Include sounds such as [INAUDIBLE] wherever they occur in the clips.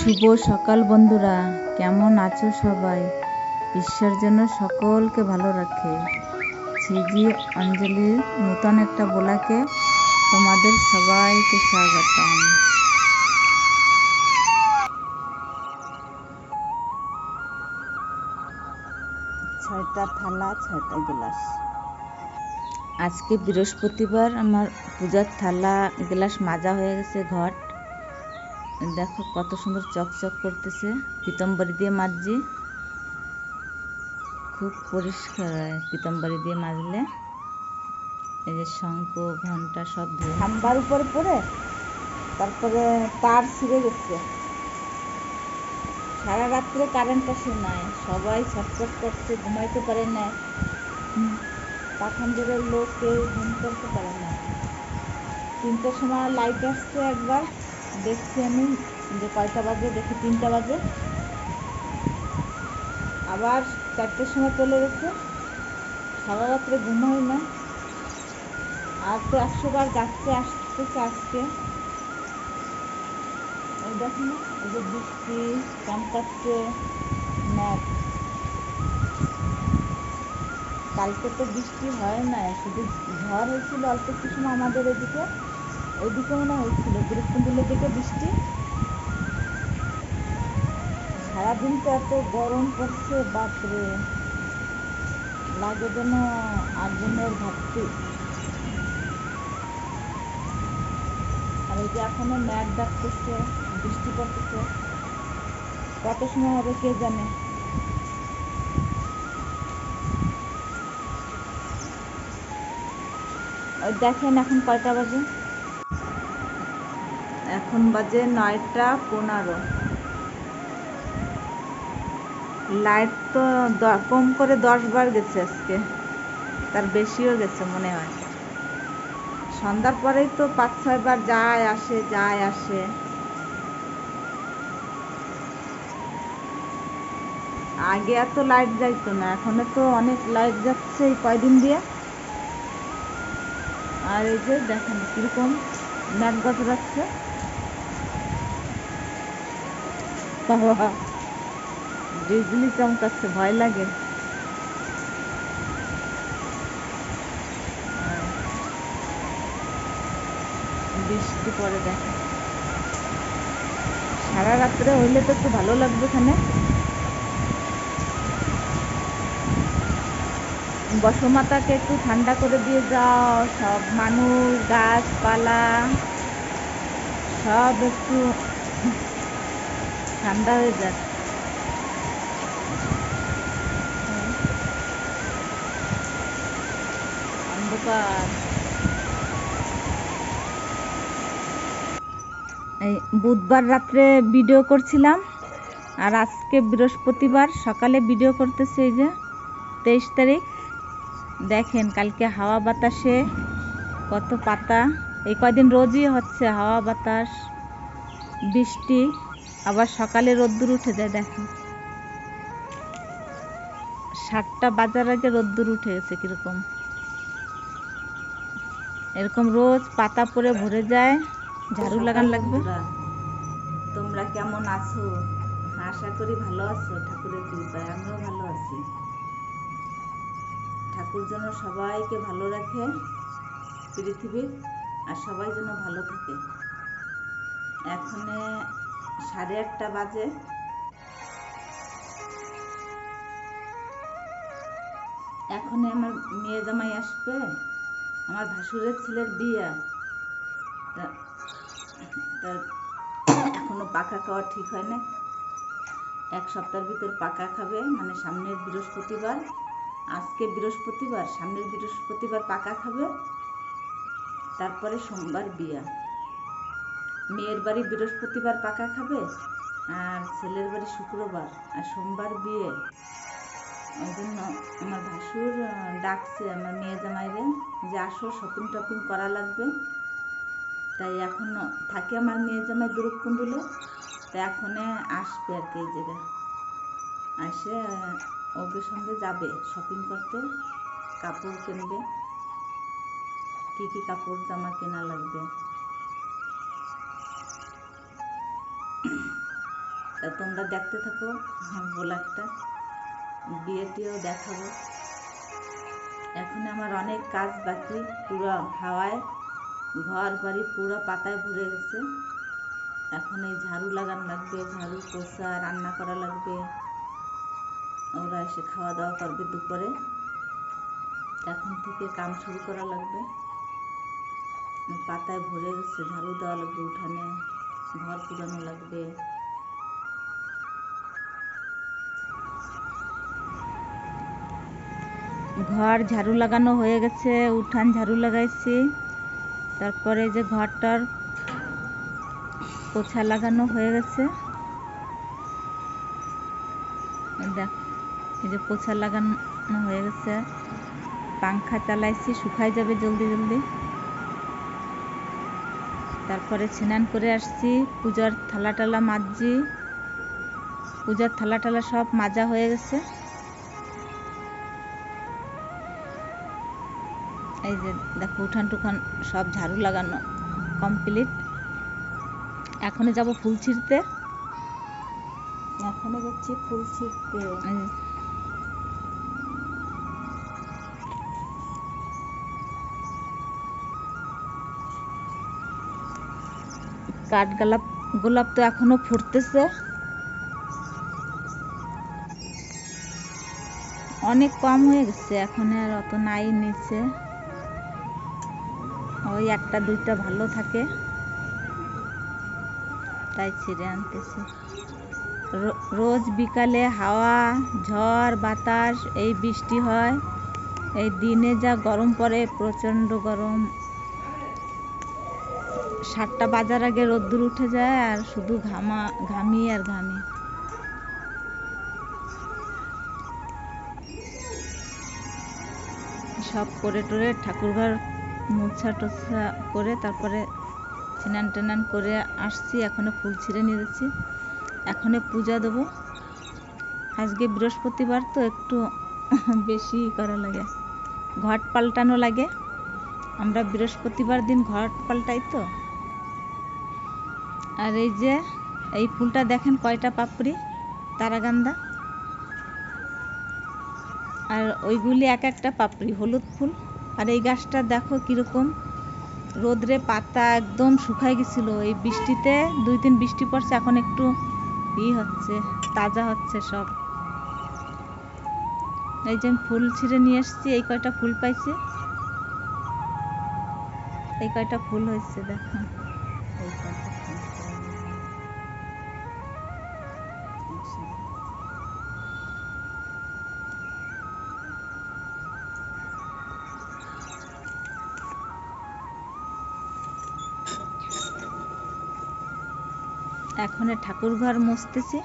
শুভ সকাল বন্ধুরা। কেমন আছো সবাই? ঈশ্বর যেন সকলকে ভালো রাখে। ছিজি অঞ্জলির নূতন একটা বোলাকে তোমাদের সবাইকে স্বাগতম। ছয়টা থালা ছয়টা গ্লাস। আজকে বৃহস্পতিবার আমার পূজার থালা গ্লাস মাজা হয়ে গেছে ঘট দেখো কত সুন্দর চকচক করতেছে। পিতম্বরি দিয়ে মাজছি খুব পরিষ্কার হয় পিতম্বরি দিয়ে মাজলে এই যে শঙ্খ, ঘণ্টা সব ধুয়ে খাম্বার উপরে পড়ে তারপরে তার ছিঁড়ে গেছে। সারা রাত্রে কারেন্ট আসে নাই। সবাই ছটফট করছে, ঘুমাইতে পারে না পাখান্জরের লোক কেউ ঘুম করতে পারে না। তিনটার সময় লাইট আসছে একবার। দেখছি আমি যে কয়টা বাজে, দেখি তিনটা বাজে। আবার চারটের সময় চলে গেছে। সারা রাত্রে ঘুম হয় না। আর তো একশো বার যাচ্ছে আসতেছে আজকে। এই দেখো না, এই যে বৃষ্টি কামকাচ্ছে ম্যাপ। কালকে তো বৃষ্টি হয় না শুধু ঝড় হয়েছিল অল্প সময় আমাদের এদিকে। ওইদিকে মনে হয়েছিল। গুরুত্বপূর্ণ দিকে বৃষ্টি। সারাদিন তো এত গরম পড়ছে, বাপরে। লাগে যেন আগুনের ঘাটতি। আর এই যে এখনও ম্যাট ডাকতেছে, বৃষ্টি পড়তেছে। কত সময় হবে কে জানে? দেখেন এখন কয়টা বাজে? এখন বাজে নয়টা পনেরো। লাইট তো কম করে দশ বার গেছে আজকে। তার বেশিও গেছে মনে হয়। সন্ধ্যার পরেই তো পাঁচ, ছয় বার যায়, আসে যায়, আসে। আগে এত লাইট যাইতো না, এখন তো অনেক লাইট যাচ্ছে এই কয়দিন দিয়ে। আর এই যে দেখেন কীরকম ম্যাট গজরাচ্ছে বাবা। বিজলি চমকাচ্ছে ভয় লাগে। বৃষ্টি পরে দেখে। সারা রাত্রে হইলে তো একটু ভালো লাগবে এখানে। বসমাতাকে একটু ঠান্ডা করে দিয়ে যাও। সব মানুষ, গাছপালা, সব একটু ঠান্ডা হয়ে যাক অন্ধকার এই বুধবার রাত্রে ভিডিও করছিলাম, আর আজকে বৃহস্পতিবার সকালে ভিডিও করতেছে এই যে তেইশ তারিখ। দেখেন কালকে হাওয়া বাতাসে কত পাতা। এই কয়দিন রোজই হচ্ছে হাওয়া বাতাস, বৃষ্টি। আবার সকালে রোদ্দুর উঠে যায়, দেখেন। সাতটা বাজার আগে রোদ্দুর উঠে গেছে কীরকম। এরকম রোজ পাতা পরে ভরে যায়, ঝাড়ু লাগান লাগবে। তোমরা কেমন আছো? আশা করি ভালো আছো, ঠাকুরের কৃপায় আমিও ভালো আছি। ঠাকুর যেন সবাইকে ভালো রাখে, পৃথিবীর, আর সবাই যেন ভালো থাকে। এখনে সাড়ে আটটা বাজে। এখনে আমার মেয়ে জামাই আসবে, আমার ভাসুরের ছেলের বিয়ে। তা এখনও পাকা খাওয়া ঠিক হয় না এক সপ্তাহের ভিতর পাকা খাবে মানে সামনের বৃহস্পতিবার। আজকে বৃহস্পতিবার, সামনের বৃহস্পতিবার পাকা খাবে। তারপরে সোমবার বিয়া। মেয়ের বাড়ি বৃহস্পতিবার পাকা খাবে আর ছেলের বাড়ি শুক্রবার আর সোমবার বিয়ে। ওই জন্য আমার ভাসুর ডাকছে আমার মেয়ে জামাইরে যে আসো শপিং টপিং করা লাগবে। তাই এখন থাকে আমার মেয়ে জামাই দুরুকুন্দুলে তাই এখনে আসবে আর কি এই জায়গায়। আসে ওকে সঙ্গে যাবে শপিং করতে, কাপড় কিনবে। কী কী কাপড় জামা কেনা লাগবে? তা তোমরা দেখতে থাকো ব্লগটা বিয়েটিও দেখাবো। এখন আমার অনেক কাজ বাকি, পুরো হাওয়ায় ঘর বাড়ি পুরো পাতায় ভরে গেছে। এখন এই ঝাড়ু লাগানো লাগবে, ঝাড়ু পোছা রান্না করা লাগবে। ওরা এসে খাওয়া দাওয়া করবে দুপুরে। এখন থেকে কাম শুরু করা লাগবে। পাতায় ভরে গেছে, ঝাড়ু দেওয়া লাগবে উঠানে। ঘর পুরানো লাগবে। ঘর ঝাড়ু লাগানো হয়ে গেছে, উঠান ঝাড়ু লাগাইছি। তারপরে যে ঘরটার পোছা লাগানো হয়ে গেছে। দেখ, এই যে পোছা লাগানো হয়ে গেছে। পাংখা চালাইছি, শুকাই যাবে জলদি জলদি। তারপরে স্নান করে আসছি পূজার থালা টালা মাজছি। পূজার থালা টালা সব মাজা হয়ে গেছে। এই যে দেখো উঠান টুখান সব ঝাড়ু লাগানো কমপ্লিট এখনও যাব ফুল ছিঁড়তে। এখনও যাচ্ছি ফুল ছিঁড়তে। এই যে কাঠ গোলাপ তো এখনও ফুটতেছে। অনেক কম হয়ে গেছে, এখন আর অত নাই নিচে। ওই একটা, দুইটা ভালো থাকে। তাই ছিঁড়ে আনতেছি। রোজ বিকালে হাওয়া, ঝড়, বাতাস, এই বৃষ্টি হয়। এই দিনে যা গরম পড়ে, প্রচণ্ড গরম। সাতটা বাজার আগে রোদ্দুর উঠে যায় আর শুধু ঘামা, ঘামি আর ঘামি। সব করে টোরে ঠাকুরঘর মোছা টোছা করে তারপরে স্নান টানান করে আসছি, এখনও ফুল ছিঁড়ে নিয়ে যাচ্ছি। এখনও পূজা দেবো। আজকে বৃহস্পতিবার তো একটু [LAUGHS] বেশি করা লাগে। ঘট পাল্টানো লাগে। আমরা বৃহস্পতিবার দিন ঘট পাল্টাই তো। আর এই যে, এই ফুলটা দেখেন কয়টা পাপড়ি, তারাগান্দা। আর ওইগুলি এক একটা পাপড়ি, হলুদ ফুল। আর এই গাছটা দেখো কীরকম, রোদ্রে পাতা একদম শুকায় গেছিল। এই বৃষ্টিতে দুই তিন বৃষ্টি পড়ছে, এখন একটু ই হচ্ছে, তাজা হচ্ছে সব। এই যে ফুল ছিঁড়ে নিয়ে এসেছি, এই কয়টা ফুল পাইছি? এই কয়টা ফুল হয়েছে দেখো। এখন ঠাকুর ঘর মুছতেছি।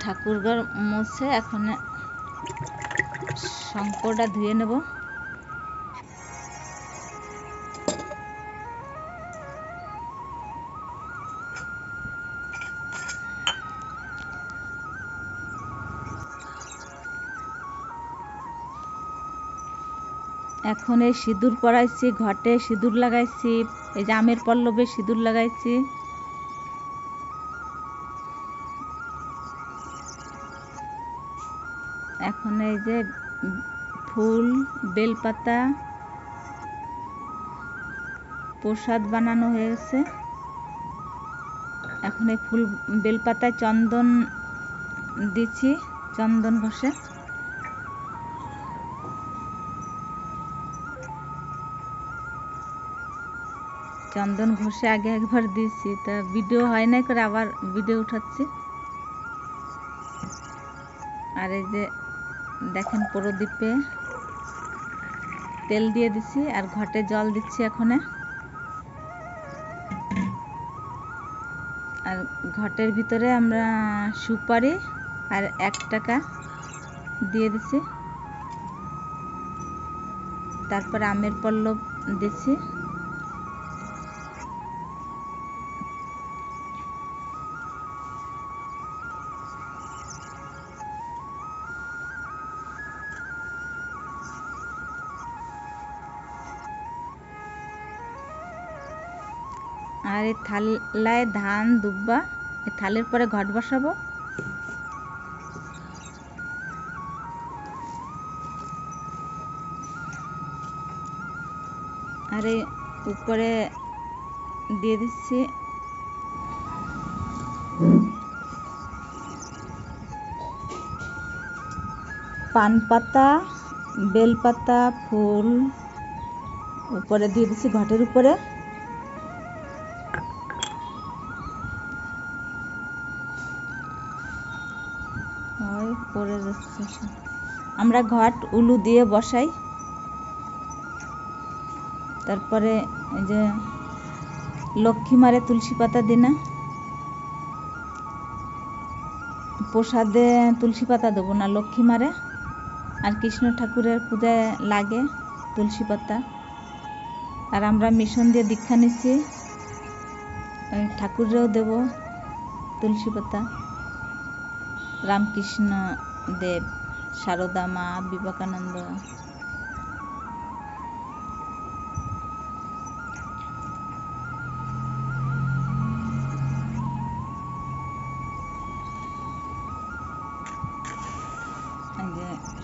ঠাকুর ঘর মুছে এখন শঙ্করটা ধুয়ে নেব। এখন এই সিঁদুর পরাইছি, ঘটে সিঁদুর লাগাইছি, এই যে আমের পল্লবে সিঁদুর লাগাইছি। এখন এই যে ফুল, বেলপাতা, প্রসাদ বানানো হয়ে গেছে এখন এই ফুল, বেলপাতায় চন্দন দিচ্ছি, চন্দন ঘষে চন্দন ঘষে আগে একবার দিয়েছি। তা ভিডিও হয় নাই করে আবার ভিডিও উঠাচ্ছি। আর এই যে দেখেন প্রদীপে তেল দিয়ে দিছি আর ঘটে জল দিচ্ছি এখনে। আর ঘটের ভিতরে আমরা সুপারি আর এক টাকা দিয়ে দিছি। তারপরে আমের পল্লব দিছি। আর এই থালায় ধান দুব্বা, এই থালের পরে ঘট বসাবো। আর এই উপরে দিয়ে দিচ্ছি। পান পাতা বেলপাতা, ফুল, উপরে দিয়ে দিচ্ছি ঘটের উপরে। যাচ্ছে আমরা ঘট উলু দিয়ে বসাই। তারপরে এই যে লক্ষ্মী মারে তুলসী পাতা দিনা প্রসাদে তুলসী পাতা দেবো না, লক্ষ্মী মারে। আর কৃষ্ণ ঠাকুরের পূজায় লাগে তুলসী পাতা। আর আমরা মিশন দিয়ে দীক্ষা নিচ্ছি। ওই ঠাকুরেও দেব তুলসী পাতা। রামকৃষ্ণ দেব সারদা মা, বিবেকানন্দ।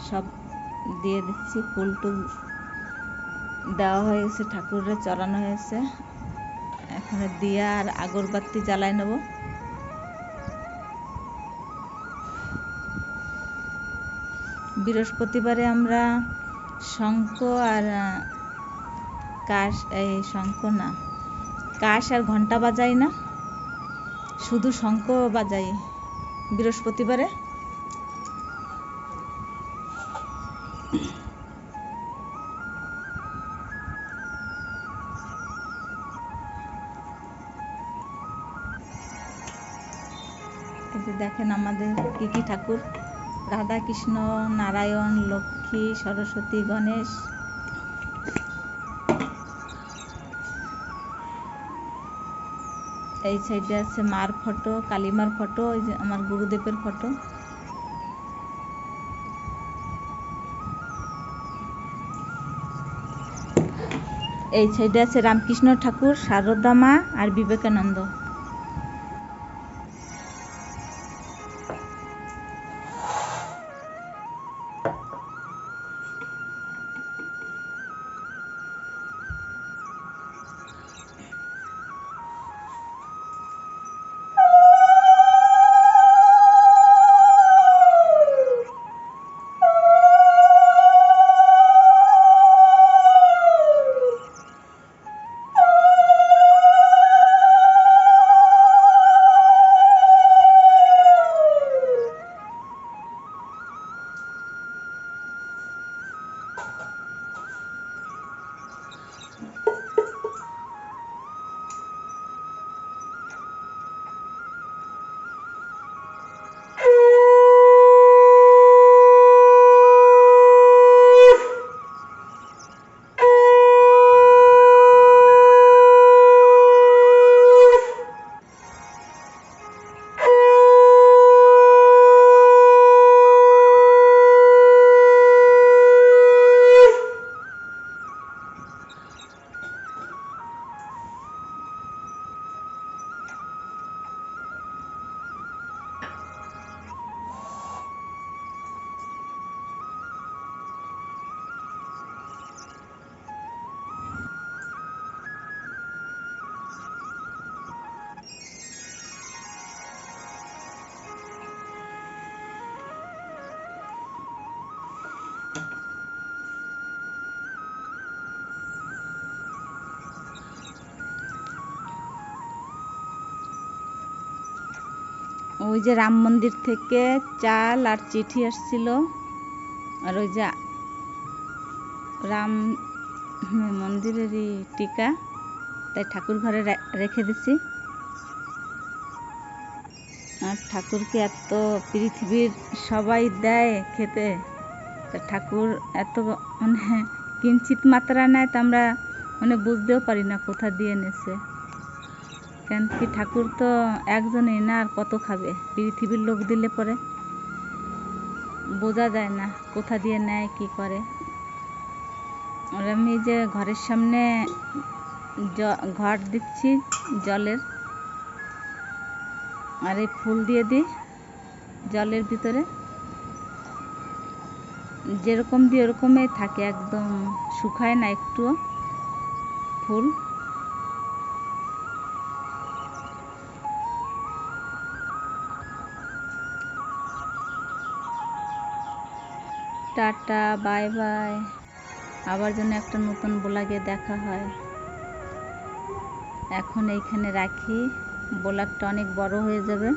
সব দিয়ে দিচ্ছি, ফুল টুল দেওয়া হয়েছে ঠাকুরের চড়ানো হয়েছে। এখানে দিয়া আর আগরবাতি জ্বালাই নেব। বৃহস্পতিবারে আমরা শঙ্খ আর কাশ, এই শঙ্খ না, কাশ আর ঘণ্টা বাজাই না, শুধু শঙ্খ বাজাই বৃহস্পতিবারে। দেখেন আমাদের কি কি ঠাকুর। রাধা কৃষ্ণ নারায়ণ, লক্ষ্মী, সরস্বতী, গণেশ। এই সাইডে আছে মার ফটো কালিমার ফটো ওই যে আমার গুরুদেবের ফটো এই সাইডে আছে রামকৃষ্ণ ঠাকুর সারদা মা আর বিবেকানন্দ। ওই যে রাম মন্দির থেকে চাল আর চিঠি আসছিল। আর ওই যে রাম মন্দিরেরই টিকা, তাই ঠাকুর ঘরে রেখে দিছি। আর ঠাকুরকে এত পৃথিবীর সবাই দেয় খেতে, তা ঠাকুর এত মানে কিঞ্চিত মাত্রা নেয় তা আমরা মানে বুঝতেও পারি না কোথা দিয়ে এনেছে। কেন কি ঠাকুর তো একজনই না, আর কত খাবে? পৃথিবীর লোক দিলে পরে বোঝা যায় না কোথা দিয়ে নেয়, কি করে। আর আমি যে ঘরের সামনে ঘর দিচ্ছি জলের। আর এই ফুল দিয়ে দিই জলের ভিতরে। যেরকম দিয়ে ওরকমই থাকে, একদম শুকায় না একটুও ফুল। Tata, bye bye. আবার যেন একটা নতুন ব্লগে দেখা হয়। এখন এইখানে রাখি। ব্লগটা অনেক বড় হয়ে যাবে।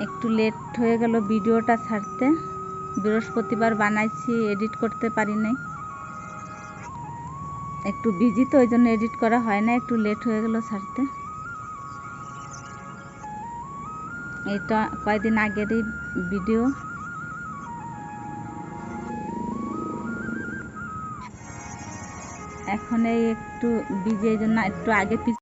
একটু লেট হয়ে গেল ভিডিওটা ছাড়তে। বৃহস্পতিবার বানাইছি এডিট করতে পারি নাই। একটু বিজি তো ওই জন্য এডিট করা হয় না। একটু লেট হয়ে গেল ছাড়তে। এটা কয়েকদিন আগেরই ভিডিও এখন এই একটু বিজয়ের জন্য একটু আগে